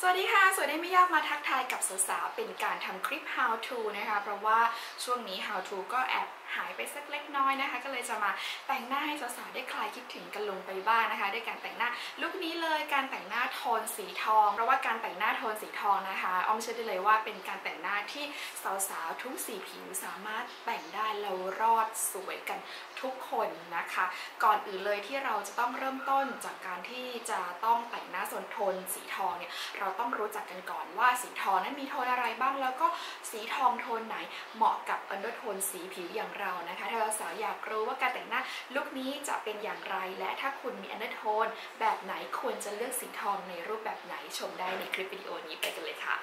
สวัสดีค่ะ สวัสดีไม่ยากมาทักทายกับสาวๆ เป็นการทำคลิป how to นะคะ เพราะว่าช่วงนี้ how to ก็แอบ หายไปสักเล็กน้อยนะคะ ก็เลยจะมาแต่งหน้าให้สาวๆได้คลายคิดถึงกันลงไปบ้างนะคะ ด้วยการแต่งหน้าลุคนี้เลยการแต่งหน้าโทนสีทอง เพราะว่าการแต่งหน้าโทนสีทองนะคะอ้อมเชื่อได้เลยว่าเป็นการแต่งหน้าที่สาวๆทุกสีผิวสามารถแต่งได้แล้วรอดสวยกันทุกคนนะคะ ก่อนอื่นเลยที่เราจะต้องเริ่มต้นจากการที่จะต้องแต่งหน้าส่วนโทนสีทองเนี่ยเราต้องรู้จักกันก่อนว่าสีทองนั้นมีโทนอะไรบ้างแล้วก็สีทองโทนไหนเหมาะกับอันเดอร์โทนสีผิวอย่างเรานะคะ ถ้าสาวอยากรู้ว่าการแต่งหน้าลุคนี้จะเป็นอย่างไร และถ้าคุณมีอันเดอร์โทนแบบไหนควรจะเลือกสีทองในรูปแบบไหนชมได้ในคลิปวิดีโอนี้ไปกันเลยค่ะ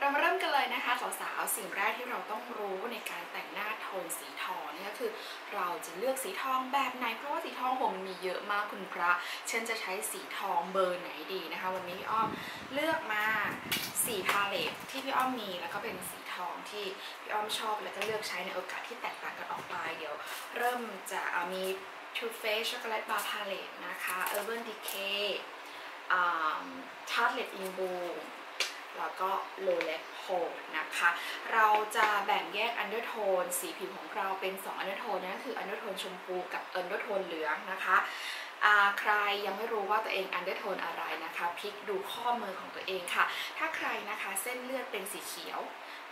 เรามาเริ่มกันเลยนะคะสาวๆสิ่งแรกที่เราต้องรู้ในการแต่งหน้าโทนสีทองนี่ก็คือ เราจะเลือกสีทองแบบไหนเพราะว่าสีทองผมมีเยอะมากคุณพระฉันจะใช้สีทองเบอร์ไหนดีนะคะ วันนี้พี่อ้อมเลือกมาสีพาเลตที่พี่อ้อมมีแล้วก็เป็นสี ทองที่พี่อ้อมชอบแล้วก็เลือกใช้ในโอกาสที่แตกต่างกันออกไปเดี๋ยว เริ่มจะมี Too Faced Chocolate Bar Palette นะคะ Urban Decay อ่า Tartelette in Bloom แล้วก็ Low l e p h o l นะคะ เราจะแบ่งแยก undertone สีผิวของเราเป็น 2 undertone นั่นคือ undertone ชมพูกับ undertone เหลืองนะคะใครยังไม่รู้ว่าตัวเอง undertone อะไรนะคะพลิกดูข้อมือของตัวเองค่ะ ถ้าใครนะคะเส้นเลือดเป็นสีเขียว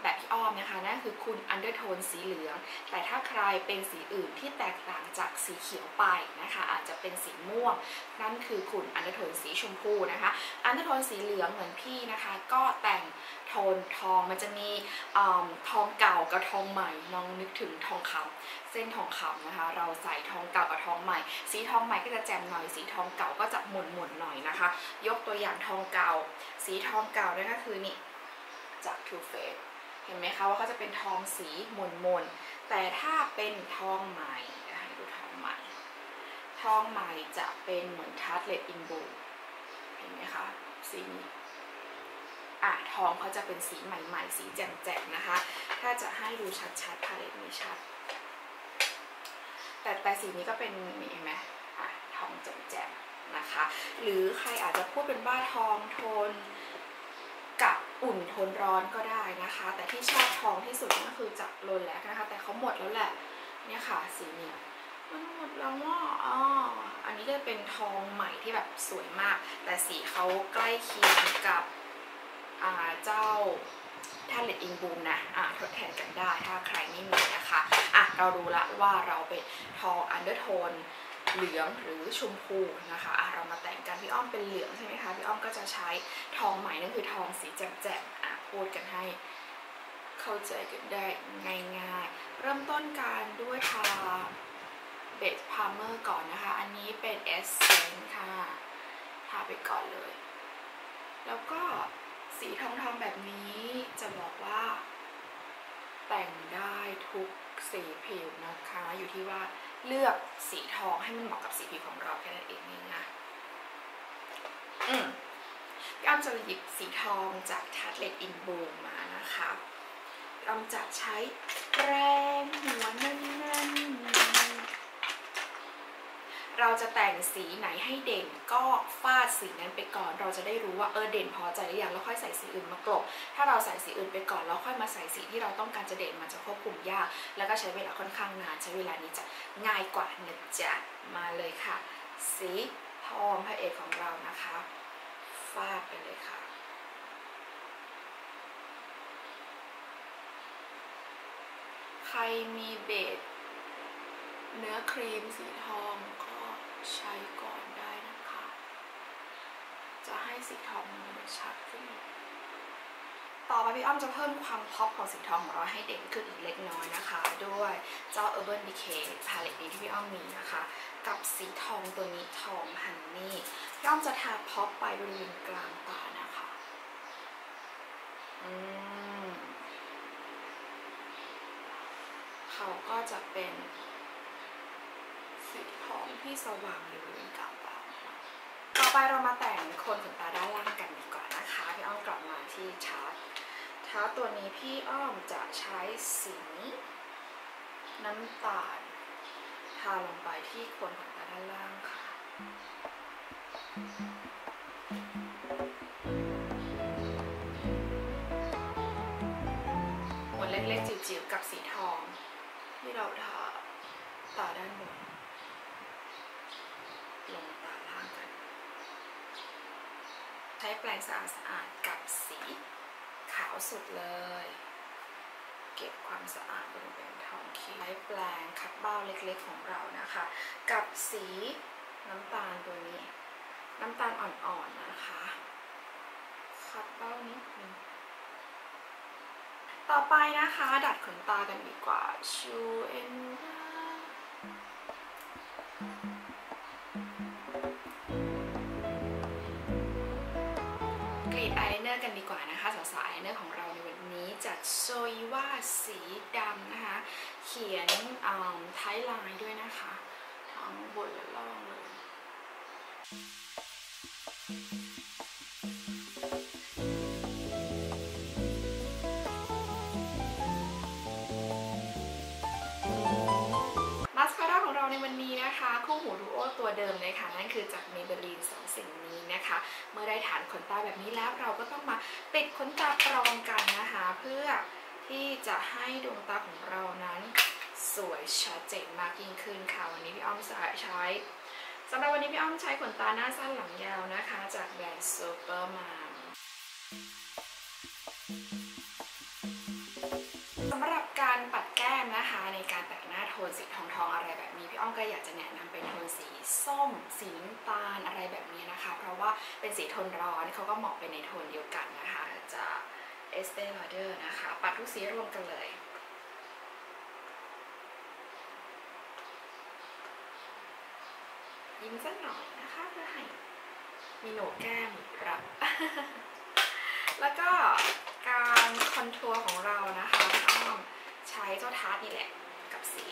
แบบพี่อ้อมนะคะนั่นคือคุณ undertone สีเหลือง แต่ถ้าใครเป็นสีอื่นที่แตกต่างจากสีเขียวไปนะคะ อาจจะเป็นสีม่วง นั่นคือคุณ undertone สีชมพูนะคะ undertone สีเหลืองเหมือนพี่นะคะ ก็แต่งโทนทองมันจะมีอทองเก่ากับทองใหม่น้องนึกถึงทองคำเส้นทองคำนะคะ เราใส่ทองเก่ากับทองใหม่ สีทองใหม่ก็จะแจ่มหน่อยสีทองเก่าก็จะหมุนหมุนหน่อยนะคะ ยกตัวอย่างทองเก่า สีทองเก่านี่ยก็คือนี่จาก Too Faced เห็นไหมคะว่าเขาจะเป็นทองสีหมุนมนๆแต่ถ้าเป็นทองใหม่เดี๋ยวให้ดูทองใหม่ ทองใหม่จะเป็นเหมือนทาร์ตเลตอินบูเห็นไหมคะสีนี้อะทองเขาจะเป็นสีใหม่ๆ สีแจ่มๆนะคะ ถ้าจะให้ดูชัดๆพาเลตนี้ชัด แต่แต่สีนี้ก็เป็นนี่เห็นไหมอะทองแจ่มๆนะคะ หรือใครอาจจะพูดเป็นว่าทองโทน อุ่นทนร้อนก็ได้นะคะ แต่ที่ชอบทองที่สุดก็คือจากโรแลกนะคะ แต่เขาหมดแล้วแหละเนี่ยค่ะสีนี้มันหมดแล้วว่าอ๋ออันนี้ก็เป็นทองใหม่ที่แบบสวยมาก แต่สีเขาใกล้เคียงกับเจ้าท่าเลดอิงบูมนะอ่าทดแทนกันได้ถ้าใครไม่มีนะคะ อะ เรารู้ละว่าเราเป็นทองอันเดอร์โทน เหลืองหรือชมพูนะคะะเรามาแต่งกันพี่อ้อมเป็นเหลืองใช่ไหมคะพี่อ้อมก็จะใช้ทองใหม่นั่นคือทองสีแจ่มๆอะพูดกันให้เข้าใจกันได้ง่ายๆ เริ่มต้นการด้วยทาเบสพาร์เมอร์ก่อนนะคะ อันนี้เป็นเอสเซนค่ะทาไปก่อนเลย แล้วก็สีทองทองๆแบบนี้จะบอกว่า แต่งได้ทุกสีผิวนะคะ อยู่ที่ว่า เลือกสีทองให้มันเหมาะกับสีผิวของเราแค่นั้นเองนะอืมพี่อ้อมจะหยิบสีทองจากทัดเลดอินบูมมานะคะพี่อ้อมจะใช้แรงหัวนั่นๆเรา จะแต่งสีไหนให้เด่นก็ฟาดสีนั้นไปก่อน เราจะได้รู้ว่าเออเด่นพอใจหรือยังแล้วค่อยใส่สีอื่นมากลบ ถ้าเราใส่สีอื่นไปก่อนแล้วค่อยมาใส่สีที่เราต้องการจะเด่นมันจะควบคุมยาก แล้วก็ใช้เวลาค่อนข้างนานใช้เวลานี้จะง่ายกว่านะจ๊ะมาเลยค่ะ สีทองพระเอกของเรานะคะฟาดไปเลยค่ะใครมีเบสเนื้อครีมสีทองก ใช้ก่อนได้นะคะ จะให้สีทองมันชัดขึ้น ต่อไปพี่อ้อมจะเพิ่มความพ็อปของสีทองของเราให้เด่นขึ้นอีกเล็กน้อยนะคะ ด้วยเจ้า Urban Decay Palette นี้ที่พี่อ้อมมีนะคะ กับสีทองตัวนี้ทองฮันนี่พี่อ้อมจะทาพ็อปไปบริเวณกลางตานะคะอืมเขาก็จะเป็น ที่สว่างอยู่ยิ่อนก่าต่อไปเรามาแต่งคนขนตาด้านล่างกันดีกว่านะคะพี่อ้อมกลับมาที่ชาร์ตชาร์ตตัวนี้พี่อ้อมจะใช้สีน้ำตาลทาลงไปที่คนขนตาด้านล่างค่ะหมเล็กๆจิ๋วๆกับสีทองที่เราทาตาด้านบน ช้แปรงสะอาดสะอาดกับสีขาวสุดเลย เก็บความสะอาดบริเวณท้องคิ้วใช้แปรงคัดเบ้าเล็กๆของเรานะคะ กับสีน้ำตาลตัวนี้ น้ำตาลอ่อนๆนะคะคัดเบ้านิดนึงต่อไปนะคะ ดัดขนตากันดีกว่าชูเอ็นดาายเนอร์ของเราในวันนี้จัดโซยว่าสีดำนะคะ เขียนท้ายลายด้วยนะคะ ทั้งบนและล่างเลย นะคะคู่หูดูโอตัวเดิมเลยค่ะนั่นคือจากเมเบลีนสองสิ่งนี้นะคะ เมื่อได้ฐานขนตาแบบนี้แล้วเราก็ต้องมาปิดขนตาปลอมกันนะคะ เพื่อที่จะให้ดวงตาของเรานั้น สวยชัดเจนมากยิ่งขึ้นค่ะวันนี้พี่อ้อมจะใช้สำหรับวันนี้พี่อ้อมใช้ขนตาหน้าสั้นหลังยาวนะคะ จากแบรนด์ Superman ส ปัดแก้มนะคะ ในการแต่งหน้าโทนสีทองทองๆอะไรแบบนี้พี่อ้อมก็อยากจะแนะนำเป็นโทนสีส้ม สีน้ำตาลอะไรแบบนี้นะคะ เพราะว่าเป็นสีโทนร้อนเขาก็เหมาะไปในโทนเดียวกันนะคะจาก Estee Lauder นะคะ ปัดทุกสีรวมกันเลยยิ้มสักหน่อยนะคะเพื่อให้มีโหนกแก้มรับ แล้วก็การคอนทัวร์ของเรานะคะพี่อ้อม ใช้เจ้าทาร์ตนี่แหละกับสี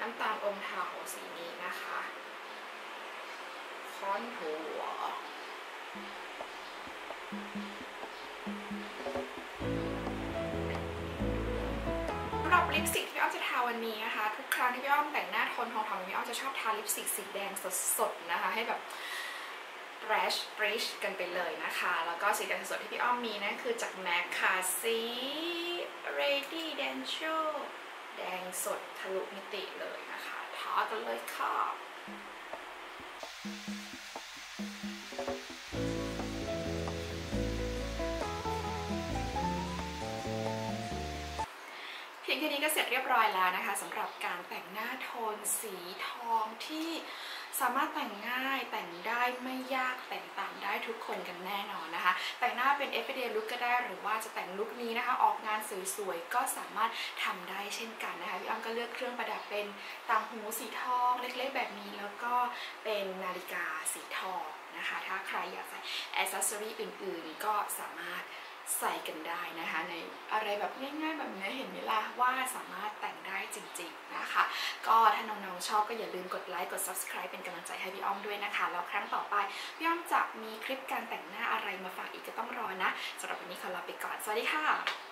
น้ำตาลอมเทาสีนี้นะคะคอนทัวร์สำหรับลิปสติกที่พี่อ้อมจะทาวันนี้นะคะ ทุกครั้งที่พี่อ้อมแต่งหน้าโทนทองทองๆพี่อ้อมจะชอบทาลิปสติกสีแดงสดๆนะคะ ให้แบบ Rash Bridge กันไปเลยนะคะ แล้วก็สีแดงสดที่พี่อ้อมมีนั่นคือจาก MAC ค่ะสี แดงสดทะลุมิติเลยนะคะทากันเลยค่ะเพียงแค่นี้ก็เสร็จเรียบร้อยแล้วนะคะสำหรับการแต่งหน้าโทนสีทองที่ สามารถแต่งง่ายแต่งได้ไม่ยากแต่งตามได้ทุกคนกันแน่นอนนะคะ แต่งหน้าเป็น everyday look ก็ได้หรือว่าจะแต่งลุคนี้นะคะ ออกงานสวยๆก็สามารถทำได้เช่นกันนะคะพี่อ้อมก็เลือกเครื่องประดับเป็นต่างหูสีทองเล็กๆแบบนี้ แล้วก็เป็นนาฬิกาสีทองนะคะ ถ้าใครอยากใส่อ c เซสซอรีอื่นๆ ก็สามารถ ใส่กันได้นะคะในอะไรแบบง่ายๆแบบนี้เห็นไหมล่ะว่าสามารถแต่งได้จริงๆนะคะ ก็ถ้าน้องๆชอบก็อย่าลืมกดไลค์กด subscribe เป็นกำลังใจให้พี่อ้อมด้วยนะคะ แล้วครั้งต่อไปพี่อ้อมจะมีคลิปการแต่งหน้าอะไรมาฝากอีกก็ต้องรอนะสำหรับวันนี้ขอลาไปก่อน สวัสดีค่ะ